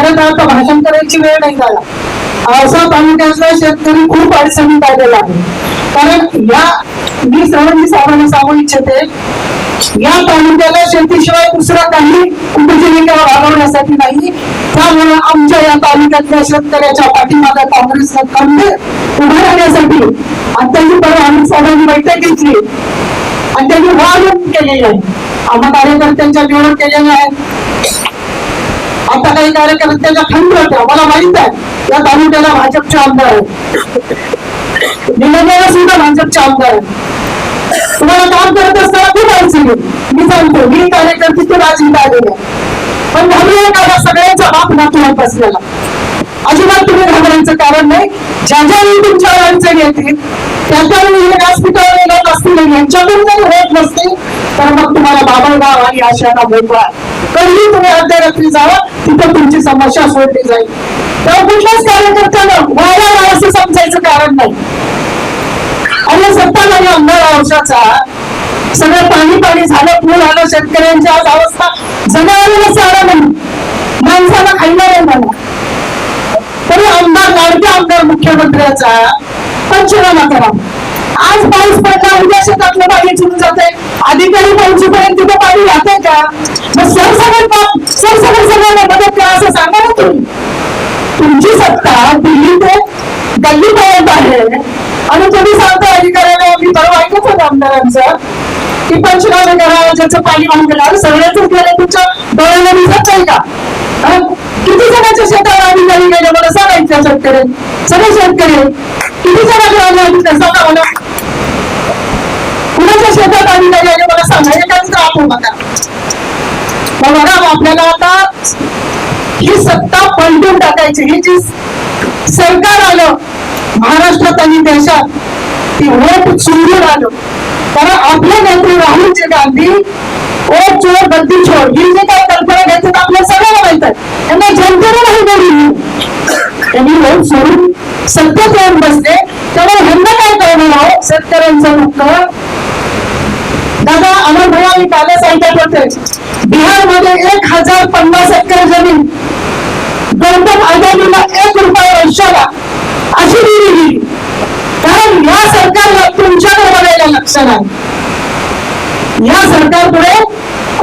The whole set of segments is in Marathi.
खरं तर आता भाषण करायची वेळ नाही झाला. औसा तालुक्यातला शेतकरी खूप अडचणीत आलेला आहे. कारण या मी सर्वांनी सामान्य सांगू इच्छिते या तालुक्याला शेतीशिवाय दुसरा काही उपजीविका वाढवण्यासाठी नाही. त्यामुळे आमच्या या तालुक्यातल्या शेतकऱ्याच्या पाठीमागा काँग्रेस खंबे उभं राहण्यासाठी आणि परवा आम्ही सर्वांनी बैठक घेतली. आणि त्यांनी वाढ केलेली आहे आम्हा कार्यकर्त्यांच्या निवड केलेल्या आहेत. आता काही कार्यकर्त्यांच्या खंड होत्या मला माहीत आहे. या तालुक्याला भाजपचे आमदार आहेत. निलंग्याला सुद्धा भाजपचे आमदार आहेत. तुम्हाला काम करत असताना खूप अडचणी मी सांगतो मी कार्यकर्ते ते राजीनामा आलेले पण घाबरू नका सगळ्यांचा बाप नातू बसलेला. अजिबात तुम्ही घाबरायचं कारण नाही. ज्या ज्या वेळी तुमच्यावर अडचणी येतील त्या त्यावेळी हे व्यासपीठावर येणार असतील यांच्याकडून जर होत नसतील. तर मग तुम्हाला बाबळगाव आणि आशियाना मोकळा कधी तुम्ही अर्ध्यारात्री जावा तिथं तुमची समस्या सोडली जाईल. तेव्हा कुठल्याच कार्यकर्त्यानं व्हायला असं समजायचं कारण नाही. आणि सत्ताधारी आमदार वर्षाचा सगळं पाणी पाणी झालं पूर आलं शेतकऱ्यांची आज अवस्था जनावरांना चारा नाही. माणसाला खायला नाही म्हणा तरी आमदार लाडक्या आमदार मुख्यमंत्र्याचा पंचनामा करा. आज पाऊस पडला उद्या शेतातलं पाणी चिरून जाते अधिकारी पोहोचेपर्यंत तिथं पाणी राहते का? मग सरसकट सगळ्यांना मदत करा असं सांगा ना तुम्ही. तुमची सत्ता दिल्ली ते गल्लीपर्यंत आहे. आणि तुम्ही सांगता अधिकाऱ्याला मी परवा ऐकत होते आमदारांचं की पंचनामे करा ज्याचं पाणी वाहून गेलं. अरे सगळ्याच गेलं तुमच्या डोळ्याला दिसत नाही का? किती जणांच्या शेतावर अधिकारी गेले? मला सांगायचं शेतकरी. सगळे शेतकरी. किती जणांच्या अधिकारी सांगा मला. कुणाच्या शेतात अधिकारी आले? मला सांगा. एकाच आपण बघा मग आपल्याला आता ही सत्ता पलटून टाकायची ही जी सरकार आलं महाराष्ट्रात आणि देशात ती वोट चुरून आलं. कारण आपले नेते राहुलजी गांधी वोट चोर गद्दी चोर ही जी काही कल्पना घ्यायचं आपल्या सगळ्यांना माहीत आहे. त्यांना जनतेने नाही बोलली. त्यांनी वोट सोडून सत्तेत येऊन बसले. त्यामुळे ह्यांना काय करणार आहोत शेतकऱ्यांचं दुःख. दादा अमर भैया मी कालच ऐकत होते. बिहारमध्ये एक हजार पन्नास एकर जमीन गौतम अदानीला एक रुपये वर्षाला अशी दिली गेली. कारण या सरकारला तुमच्याकडे बघायला लक्ष नाही. या सरकारपुढे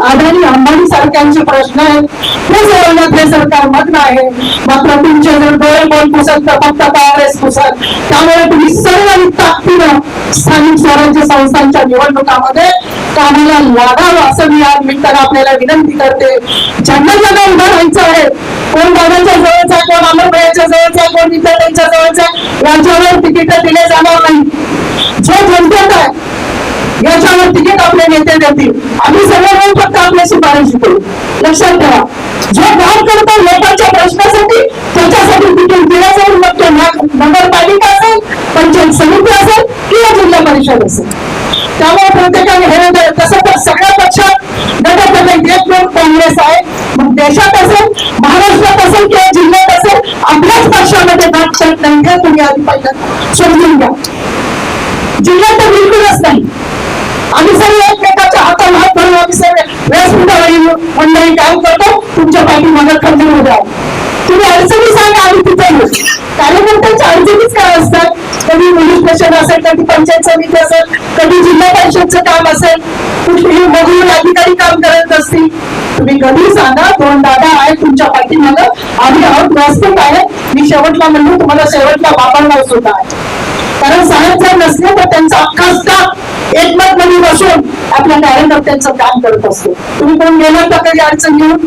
अदानी अंबानी सारख्यांचे प्रश्न आहेत. हे सोडवण्यात हे सरकार मग्न आहे. मात्र तुमचे जर डोळे बोल पुसत तर फक्त काँग्रेस पुसत. त्यामुळे तुम्ही सर्व ताकदीनं स्थानिक स्वराज्य संस्थांच्या निवडणुकामध्ये कामाला लागावं असं मी या निमित्तानं आपल्याला विनंती करते. ज्यांना ज्यांना उभं राहायचं आहे. कोण बाबांच्या जवळचा आहे, कोण अमरभयाच्या जवळचा आहे, कोण इतर त्यांच्या जवळचा आहे, याच्यावर तिकीट दिले जाणार नाही. जो जनतेत आहे याच्यावर तिकीट आपले नेते देतील. आम्ही सगळे फक्त आपल्या शिफारस करू लक्षात ठेवा. जो काम करतो लोकांच्या प्रश्नासाठी त्याच्यासाठी तिकीट दिलं जाईल. मग तो नगरपालिका असेल पंचायत समिती असेल किंवा जिल्हा परिषद असेल. त्यामुळे प्रत्येकाने हे तसं तर सगळ्या पक्षात गटात एक लोक काँग्रेस आहे. मग देशात असेल महाराष्ट्रात असेल किंवा जिल्ह्यात असेल आपल्याच पक्षामध्ये गट करत नाही. हे तुम्ही आधी पहिलं. समजून घ्या. जिल्ह्यात तर बिलकुलच नाही. आम्ही सर्व एकमेकाच्या हाताला हात धरून आम्ही सर्व व्यासपीठावरील मंडळी काम करतो. तुमच्या पाठीमागे खंडीर उभे आहोत. तुम्ही अडचणी सांगा तिथे कार्यकर्त्यांच्या अडचणीच काय असतात? कधी पोलीस स्टेशन असेल कधी पंचायत समिती असेल कधी जिल्हा परिषदचं काम असेल कुठलीही मधून अधिकारी काम करत असतील तुम्ही कधी सांगा दोन दादा आहेत तुमच्या पाठीमागं. आम्ही आहोत व्यासपीठ आहे मी शेवटला म्हणलो तुम्हाला शेवटला वापरणार सुद्धा आहे. कारण साहेब जर नसले तर त्यांचा अख्खा स्टाफ एकमत मध्ये बसून आपल्या कार्यकर्त्यांचं काम करत असतो. तुम्ही कोण गेलात का कधी अडचण घेऊन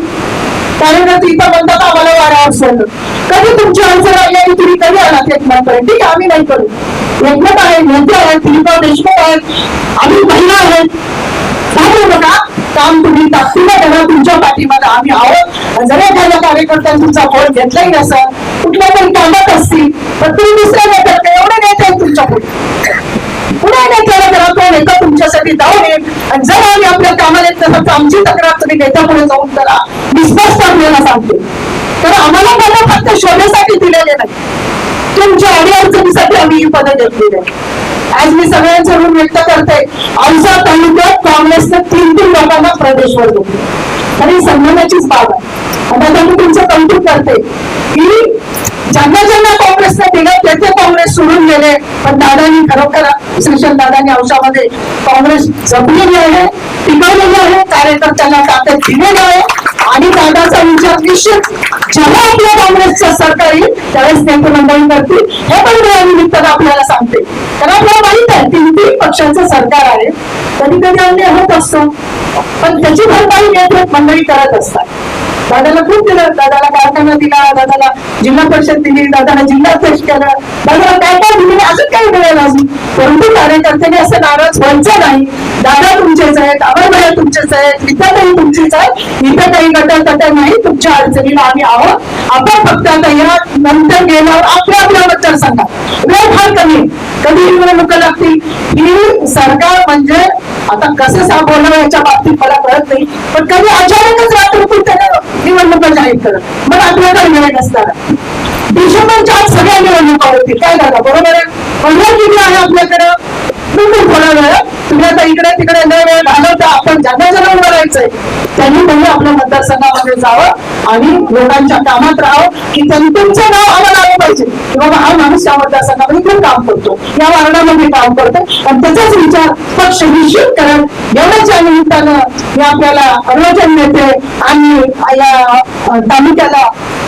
कार्यकर्ते इथं म्हणतात आम्हाला वारा सोडलं कधी तुमची अडचण आली आणि तुम्ही कधी आलात एकमत ठीक आहे आम्ही नाही करू. एकमत आहे मोठे आहेत दिलीपराव देशमुख आहेत आम्ही महिला आहेत. सांगू नका काम तुम्ही ताकदीनं करा तुमच्या पाठीमध्ये आम्ही आहोत. जर एखाद्या कार्यकर्त्यांनी तुमचा वोट घेतलाही नसेल कुठल्या तरी कामात असतील तर तुम्ही दुसऱ्या नेत्यात एवढे नेते आहेत तुमच्यापुढे पुन्हा नेत्याला करा तो तरी जाऊ जाऊन येईल आणि जर आम्ही आपल्या कामाला येत नसेल तर आमची तक्रार तुम्ही त्याच्यापुढे जाऊन करा मी स्पष्ट आपल्याला सांगते. तर आम्हाला पदं फक्त शोधण्यासाठी दिलेले नाही. तुमच्या अडीअडचणीसाठी आम्ही ही पदं घेतलेली आहे आज मी सगळ्यांचं ऋण व्यक्त करते औसा तालुक्यात काँग्रेसने तीन तीन लोकांना प्रदेशवर घेतले आणि सन्मानाचीच बाब आहे. आता मी तुमचं कौतुक करते की ज्यांना ज्यांना काँग्रेसने दिलं त्याचे काँग्रेस सोडून गेले. पण दादानी खरोखर श्रीशंत दादानी अंशामध्ये काँग्रेस जपलेली आहे टिकवलेली आहे. कार्यकर्त्यांना ताकद दिलेली आहे. आणि दादाचा विचार निश्चित जेव्हा आपल्या काँग्रेसचं सरकार येईल त्यावेळेस नेते मंडळी करतील हे पण मी निमित्तानं आपल्याला सांगते. कारण आपल्याला माहीत आहे तीन तीन पक्षांचं सरकार आहे. कधी कधी अन्याय होत असतो. पण त्याची भरपाई नेते मंडळी करत असतात. दादाला खूप दिलं. दादाला कारखाना दिला दादाला जिल्हा परिषद दिली दादाला जिल्हाध्यक्ष केलं. दादाला काय काय दिले असं काही मिळेल अजून. परंतु कार्यकर्त्यांनी असं नाराज व्हायचं नाही. दादा तुमचेच आहेत अमरभया तुमचेच आहेत काही तुमचीच आहेत. इथं काही गटा गटार नाही तुमच्या अडचणीला आम्ही आहोत. आपण फक्त आता या नंतर गेल्यावर आपल्या आपल्या सांगा वेळ फार कमी आहे. कधी निवडणुका लागतील? ही सरकार म्हणजे आता कसं सा याच्या बाबतीत मला कळत नाही. पण कधी अचानकच रात्री त्याने निवडणुका जाहीर करत मला आपल्याकडे वेळ नसणार डिसेंबरच्या आज सगळ्या निवडणुका होतील. काय झालं? बरोबर आहे? पंधरा जिल्हा आहे आपल्याकडं. बिलकुल थोडा वेळ तुम्ही आता इकडे तिकडे न वेळ घालवता. आपण ज्यांना ज्यांना उभं राहायचंय त्यांनी पहिले आपल्या मतदारसंघामध्ये जावं आणि लोकांच्या कामात राहावं की त्यांनी तुमचं नाव आम्हाला आलं पाहिजे. की बाबा हा माणूस या मतदारसंघामध्ये खूप काम करतो. या वार्डामध्ये काम करतो. आणि त्याचाच विचार पक्ष निश्चित करत एवढ्याच्या निमित्तानं मी आपल्याला अर्वजन नेते आणि तालुक्याला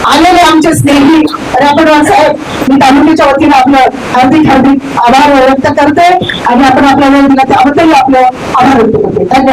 आलेले आमचे स्नेही रापडवार साहेब मी तालुक्याच्या वतीने आपलं हार्दिक हार्दिक आभार व्यक्त करते आणि आपण आपल्या वेळ दिला त्याबद्दल आपलं आभार व्यक्त करते. धन्यवाद.